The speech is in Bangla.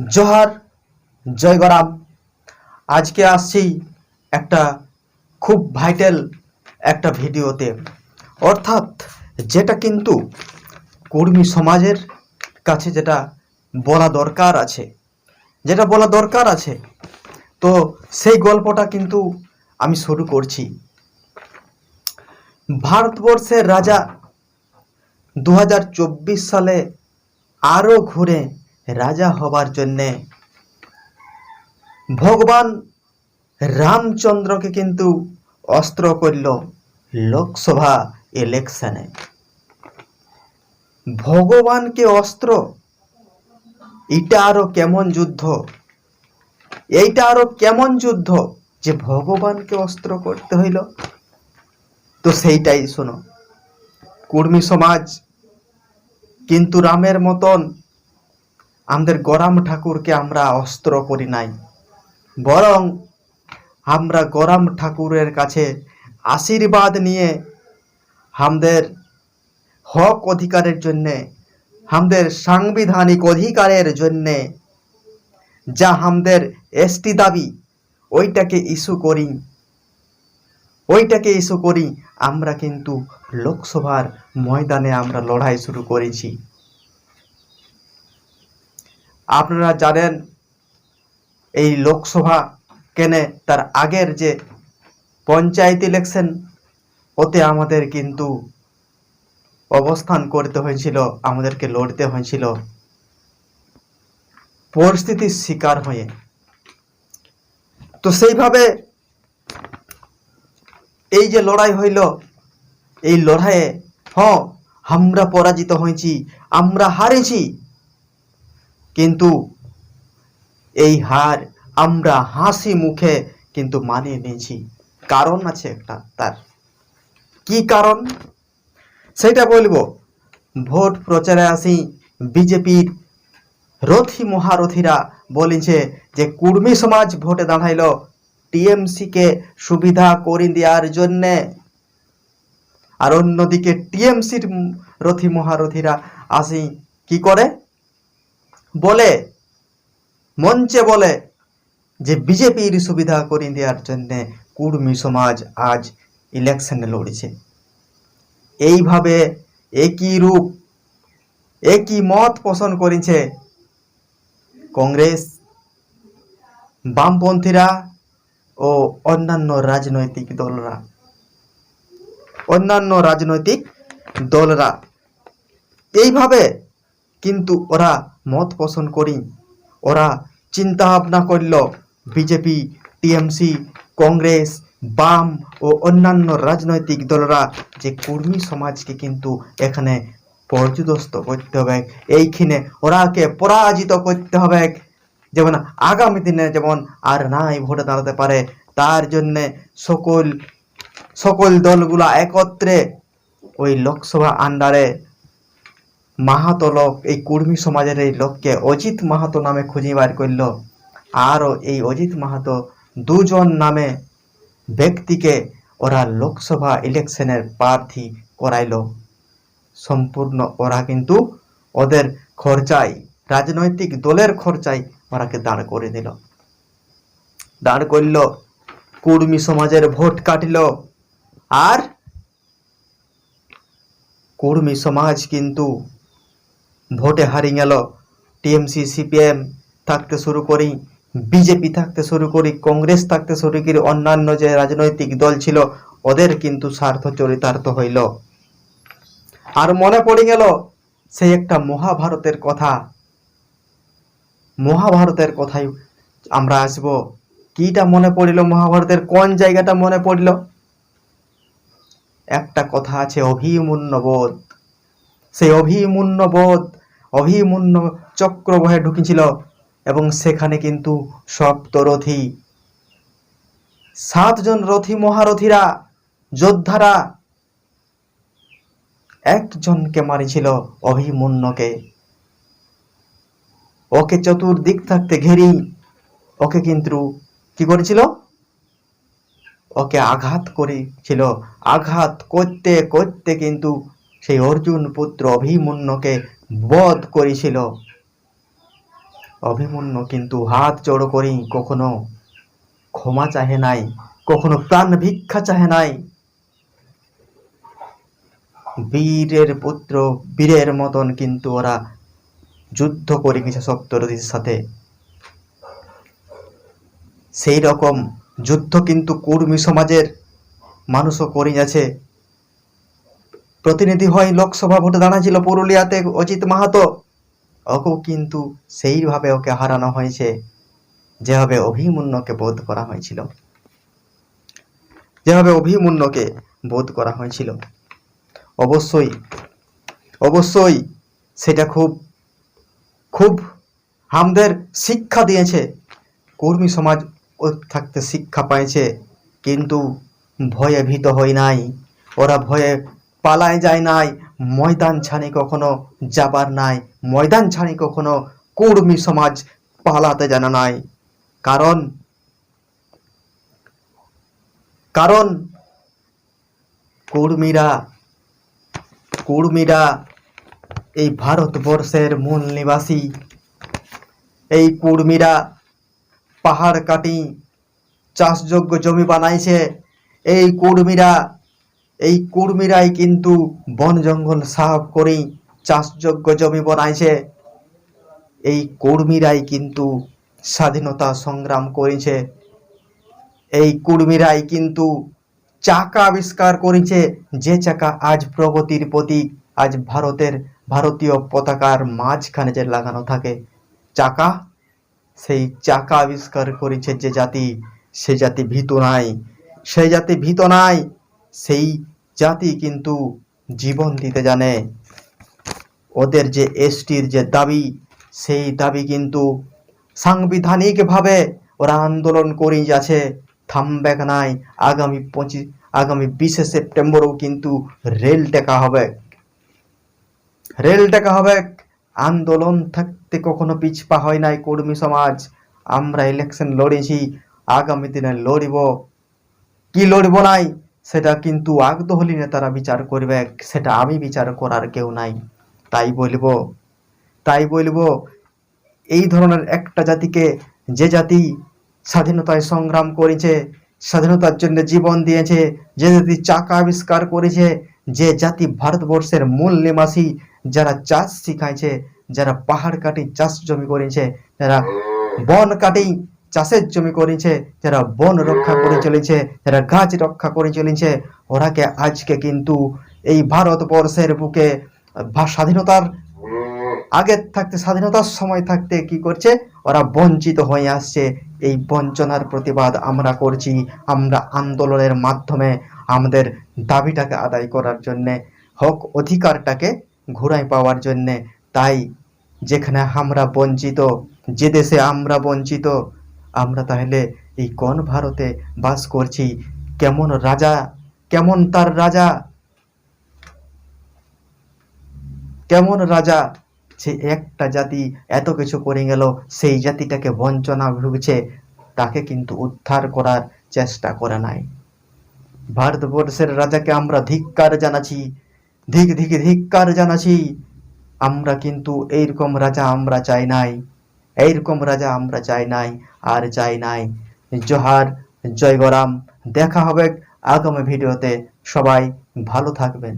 জোহার, জয় গরাম। আজকে আসছি একটা খুব ভাইটাল একটা ভিডিওতে। অর্থাৎ যেটা কিন্তু কর্মী সমাজের কাছে যেটা বলা দরকার আছে। যেটা বলা দরকার আছে। তো সেই গল্পটা কিন্তু আমি শুরু করছি। ভারতবর্ষের রাজা দু হাজার চব্বিশ সালে আরও ঘুরে রাজা হবার জন্যে। ভগবান রামচন্দ্রকে কিন্তু অস্ত্র করল লোকসভা ইলেকশনে। ভগবানকে অস্ত্র, এটা আরও কেমন যুদ্ধ? এইটা আরও কেমন যুদ্ধ যে ভগবানকে অস্ত্র করতে হইল? তো সেইটাই শোনো। কুর্মী সমাজ কিন্তু রামের মতন আমাদের গরাম ঠাকুরকে আমরা অস্ত্র করি নাই। বরং আমরা গরাম ঠাকুরের কাছে আশীর্বাদ নিয়ে আমাদের হক অধিকারের জন্যে, আমাদের সাংবিধানিক অধিকারের জন্যে যা আমাদের এসটি দাবি, ওইটাকে ইস্যু করি। ওইটাকে ইস্যু করি। আমরা কিন্তু লোকসভার ময়দানে আমরা লড়াই শুরু করেছি। আপনারা জানেন, এই লোকসভা কেনে তার আগের যে পঞ্চায়েত ইলেকশন, ওতে আমাদের কিন্তু অবস্থান করতে হয়েছিল, আমাদেরকে লড়তে হয়েছিল। পরিস্থিতির শিকার হয়ে। তো সেইভাবে এই যে লড়াই হইল, এই লড়াইয়ে হ আমরা পরাজিত হয়েছি, আমরা হারেছি। কিন্তু এই হার আমরা হাসি মুখে কিন্তু মানিয়ে নিয়েছি। কারণ আছে একটা তার। কি কারণ? সেটা বলব। ভোট প্রচারে আসি বিজেপির রথী মহারথীরা বলেছে যে, কুর্মী সমাজ ভোটে দাঁড়াইল। টিএমসিকে সুবিধা করে দেওয়ার জন্যে। আর অন্যদিকে টিএমসির রথী মহারথীরা আসি কি করে? বলে, মঞ্চে বলে যে বিজেপির সুবিধা করে দেওয়ার জন্যে কুর্মী সমাজ আজ ইলেকশনে লড়ছে। এইভাবে একই রূপ, একই মত পোষণ করেছে কংগ্রেস, বামপন্থীরা ও অন্যান্য রাজনৈতিক দলরা। অন্যান্য রাজনৈতিক দলরা। এইভাবে কিন্তু ওরা মত পোষণ করি। ওরা চিন্তা ভাবনা করল, বিজেপি, টিএমসি, কংগ্রেস, বাম ও অন্যান্য রাজনৈতিক দলরা যে কর্মী সমাজকে কিন্তু এখানে পর্যদস্ত করতে হবে। এইখানে ওরাকে পরাজিত করতে হবে। যেমন আগামী দিনে যেমন আর নাই ভোটে দাঁড়াতে পারে, তার জন্যে সকল সকল দলগুলা একত্রে ওই লোকসভা আন্ডারে মাহাতো লোক, এই কুর্মী সমাজের এই লোককে অজিত মাহাতো নামে খুঁজে বার করল আরও এই অজিত মাহাতো দুজন নামে ব্যক্তিকে ওরা লোকসভা ইলেকশনের প্রার্থী করাইল। সম্পূর্ণ ওরা কিন্তু ওদের খরচাই রাজনৈতিক দলের খরচাই ওরাকে দাঁড় করে দিল। দাঁড় করল, কুর্মী সমাজের ভোট কাটিল। আর কুর্মী সমাজ কিন্তু ভোটে হারিয়ে গেল। টিএমসি সিপিএম থাকতে শুরু করি, বিজেপি থাকতে শুরু করি, কংগ্রেস থাকতে শুরু করি, অন্যান্য যে রাজনৈতিক দল ছিল, ওদের কিন্তু স্বার্থ চরিতার্থ হইল। আর মনে পড়ে গেল সেই একটা মহাভারতের কথা। মহাভারতের কথাই আমরা আসব। কিটা মনে পড়িল, মহাভারতের কোন জায়গাটা মনে পড়িল? একটা কথা আছে অভিমূন্য বোধ সেই অভিমূন্য বোধ অভিমূন্য চক্র বহে ঢুকেছিল এবং সেখানে কিন্তু সপ্তরথী সাতজন রথী মহারথীরা, যোদ্ধারা একজনকে মারিছিল অভিমন্যকে। ওকে চতুর্দিক থাকতে ঘেরি, ওকে কিন্তু কি করেছিল? ওকে আঘাত করেছিল। আঘাত করতে করতে কিন্তু সেই অর্জুন পুত্র অভিমন্যকে বধ করেছিল। অভিমন্যু কিন্তু হাত জড়ো করি কখনো ক্ষমা চাহে নাই, কখনো প্রাণ ভিক্ষা চাহে নাই। বীরের পুত্র, বীরের মতন কিন্তু ওরা যুদ্ধ করে গেছে সপ্তরথীর সাথে। সেই রকম যুদ্ধ কিন্তু কুর্মী সমাজের মানুষও করে যাচ্ছে প্রতিনিধি হয় লোকসভা ভোটে দাঁড়াছিল পুরুলিয়াতে অজিত মাহাতো। ওকেও কিন্তু সেইভাবে ওকে হারানো হয়েছে, যেভাবে অভিমন্যুকে বোধ করা হয়েছিল। যেভাবে অভিমন্যুকে বোধ করা হয়েছিল। অবশ্যই অবশ্যই সেটা খুব খুব আমাদের শিক্ষা দিয়েছে। কর্মী সমাজ থাকতে শিক্ষা পাইছে, কিন্তু ভয়ে ভীত হই নাই। ওরা ভয়ে পালায় যায় নাই। ময়দান ছানি কখনো যাবার নাই। ময়দান ছানি কখনো কর্মী সমাজ পালাতে জানা নাই। কারণ কারণ কর্মীরা কর্মীরা এই ভারতবর্ষের মূল নিবাসী। এই কুর্মীরা পাহাড় কাটি, চাষযোগ্য জমি বানাইছে। এই কুর্মীরা এই কুর্মীরাই কিন্তু বন জঙ্গল সাফ করে চাষযোগ্য জমি বনাইছে। এই কর্মীরাই কিন্তু স্বাধীনতা সংগ্রাম করেছে। এই কুর্মীরাই কিন্তু চাকা আবিষ্কার করেছে। যে চাকা আজ প্রগতির প্রতীক, আজ ভারতের ভারতীয় পতাকার মাঝখানে যে লাগানো থাকে। চাকা? সেই চাকা আবিষ্কার করেছে যে জাতি, সে জাতি ভীত নাই। সেই জাতি ভীত নাই। সেই জাতি কিন্তু জীবন দিতে জানে। ওদের যে এসটির যে দাবি, সেই দাবি কিন্তু সাংবিধানিকভাবে ওরা আন্দোলন করেই যাচ্ছে। থামবে নাই। আগামী পঁচিশ আগামী বিশে সেপ্টেম্বরও কিন্তু রেল টেকা হবে। রেল টেকা হবে। আন্দোলন থাকতে কখনো পিছপা হয় নাই কর্মী সমাজ। আমরা ইলেকশন লড়েছি। আগামী দিনে লড়িব। কি লড়ব নাই? সেটা কিন্তু আগদহলী নেতারা বিচার করবে, সেটা আমি বিচার করার কেউ নাই। তাই বলব তাই বলব, এই ধরনের একটা জাতিকে যে জাতি স্বাধীনতায় সংগ্রাম করেছে, স্বাধীনতার জন্য জীবন দিয়েছে, যে জাতি চাকা আবিষ্কার করেছে, যে জাতি ভারতবর্ষের মূল নিবাসী, যারা চাষ শিখাইছে, যারা পাহাড় কাটি চাষ জমি করেছে, যারা বন কাটি চাষের জমি করেছে যারা বন রক্ষা করে চলেছে যারা গাছ রক্ষা করে চলেছে ওরাকে আজকে কিন্তু এই ভারতবর্ষের বুকে স্বাধীনতার আগে থাকতে স্বাধীনতার সময় থাকতে কি করছে? ওরা বঞ্চিত হয়ে আসছে। এই বঞ্চনার প্রতিবাদ আমরা করছি আমরা আন্দোলনের মাধ্যমে আমাদের দাবিটাকে আদায় করার জন্যে হক অধিকারটাকে ঘুরাই পাওয়ার জন্যে। তাই যেখানে আমরা বঞ্চিত যে দেশে আমরা বঞ্চিত আমরা তাহলে এই কোন ভারতে বাস করছি? কেমন রাজা, কেমন তার রাজা? কেমন রাজা? সে একটা জাতি এত কিছু করে গেল, সেই জাতিটাকে বঞ্চনা ভুগছে, তাকে কিন্তু উদ্ধার করার চেষ্টা করে নাই। ভারতবর্ষের রাজাকে আমরা ধিক্কার জানাচ্ছি, ধিক ধিক ধিক্কার জানাচ্ছি। আমরা কিন্তু এইরকম রাজা আমরা চাই নাই। এইরকম রাজা আমরা চাই নাই, আর চাই নাই। জোহার জয় গরাম দেখা হবে আগামী ভিডিওতে। সবাই ভালো থাকবেন।